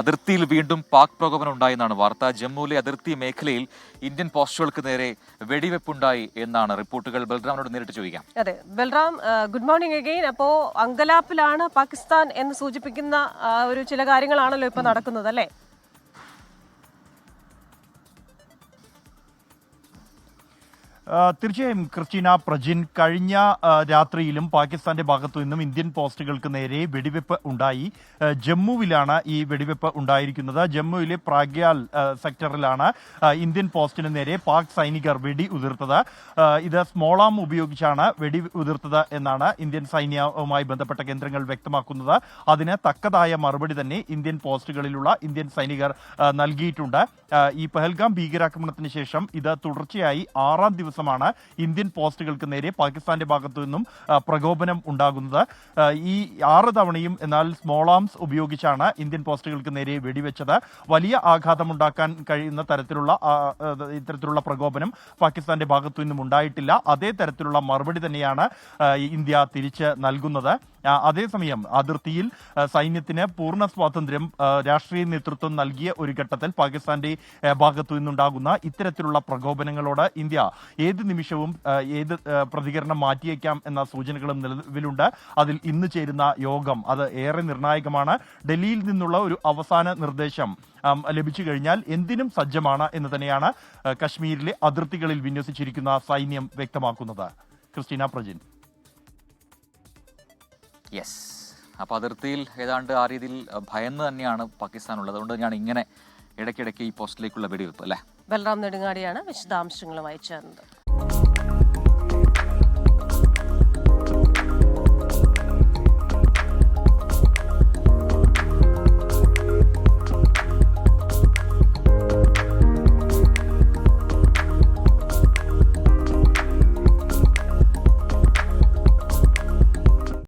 അതിർത്തിയിൽ വീണ്ടും പാക് പ്രകോപനം ഉണ്ടായെന്നാണ് വാർത്ത. ജമ്മുവിലെ അതിർത്തി മേഖലയിൽ ഇന്ത്യൻ പോസ്റ്റുകൾക്ക് നേരെ വെടിവെപ്പുണ്ടായി എന്നാണ് റിപ്പോർട്ടുകൾ. ബൽറാമിനോട് നേരിട്ട് ചോദിക്കാം. അതെ ബൽറാം ഗുഡ് മോർണിംഗ് അഗെയിൻ. അപ്പോ അങ്കലാപ്പിലാണ് പാകിസ്ഥാൻ എന്ന് സൂചിപ്പിക്കുന്ന ഒരു ചില കാര്യങ്ങളാണല്ലോ ഇപ്പൊ നടക്കുന്നത് അല്ലേ? തീർച്ചയായും ക്രിസ്റ്റീന പ്രജിൻ കഴിഞ്ഞ രാത്രിയിലും പാകിസ്ഥാന്റെ ഭാഗത്തു നിന്നും ഇന്ത്യൻ പോസ്റ്റുകൾക്ക് നേരെ വെടിവെപ്പ് ഉണ്ടായി. ജമ്മുവിലാണ് ഈ വെടിവെപ്പ് ഉണ്ടായിരിക്കുന്നത്. ജമ്മുവിലെ പ്രാഗ്യാൽ സെക്ടറിലാണ് ഇന്ത്യൻ പോസ്റ്റിന് നേരെ പാക് സൈനികർ വെടി ഉതിർത്തത്. ഇത് സ്മോളാം ഉപയോഗിച്ചാണ് വെടി ഉതിർത്തത് എന്നാണ് ഇന്ത്യൻ സൈന്യവുമായി ബന്ധപ്പെട്ട കേന്ദ്രങ്ങൾ വ്യക്തമാക്കുന്നത്. അതിന് തക്കതായ മറുപടി തന്നെ ഇന്ത്യൻ പോസ്റ്റുകളിലുള്ള ഇന്ത്യൻ സൈനികർ നൽകിയിട്ടുണ്ട്. ഈ പഹൽഗാം ഭീകരാക്രമണത്തിന് ശേഷം ഇത് തുടർച്ചയായി ആറാം ദിവസമാണ് ഇന്ത്യൻ പോസ്റ്റുകൾക്ക് നേരെ പാകിസ്ഥാന്റെ ഭാഗത്തു നിന്നും പ്രകോപനം ഉണ്ടാകുന്നത്. ഈ ആറ് തവണയും എന്നാൽ സ്മോൾ ആംസ് ഉപയോഗിച്ചാണ് ഇന്ത്യൻ പോസ്റ്റുകൾക്ക് നേരെ വെടിവെച്ചത്. വലിയ ആഘാതമുണ്ടാക്കാൻ കഴിയുന്ന തരത്തിലുള്ള ഇത്തരത്തിലുള്ള പ്രകോപനം പാകിസ്ഥാന്റെ ഭാഗത്തു നിന്നും ഉണ്ടായിട്ടില്ല. അതേ തരത്തിലുള്ള മറുപടി തന്നെയാണ് ഇന്ത്യ തിരിച്ച് നൽകുന്നത്. അതേസമയം അതിർത്തിയിൽ സൈന്യത്തിന് പൂർണ സ്വാതന്ത്ര്യം രാഷ്ട്രീയ നേതൃത്വം നൽകിയ ഒരു ഘട്ടത്തിൽ പാകിസ്ഥാന്റെ ഭാഗത്തു നിന്നുണ്ടാകുന്ന ഇത്തരത്തിലുള്ള പ്രകോപനങ്ങളോട് ഇന്ത്യ ഏത് നിമിഷവും ഏത് പ്രതികരണം മാറ്റിയേക്കാം എന്ന സൂചനകളും നിലവിലുണ്ട്. അതിൽ ഇന്ന് ചേരുന്ന യോഗം അത് ഏറെ നിർണായകമാണ്. ഡൽഹിയിൽ നിന്നുള്ള ഒരു അവസാന നിർദ്ദേശം ലഭിച്ചു കഴിഞ്ഞാൽ എന്തിനും സജ്ജമാണ് എന്ന് തന്നെയാണ് കശ്മീരിലെ അതിർത്തികളിൽ വിന്യസിച്ചിരിക്കുന്ന സൈന്യം വ്യക്തമാക്കുന്നത്. ക്രിസ്റ്റീന പ്രജിൻ. യെസ് അപ്പോൾ അതിർത്തിയിൽ ഏതാണ്ട് ആ രീതിയിൽ ഭയന്ന് തന്നെയാണ് പാകിസ്ഥാനുള്ളത് അതുകൊണ്ട് ഞാൻ ഇങ്ങനെ ഇടയ്ക്കിടയ്ക്ക് ഈ പോസ്റ്റിലേക്കുള്ള വെടിവെപ്പ് അല്ലേ? ബൽറാം നെടുങ്ങാടിയാണ് വിശദാംശങ്ങളുമായി ചേർന്നത്.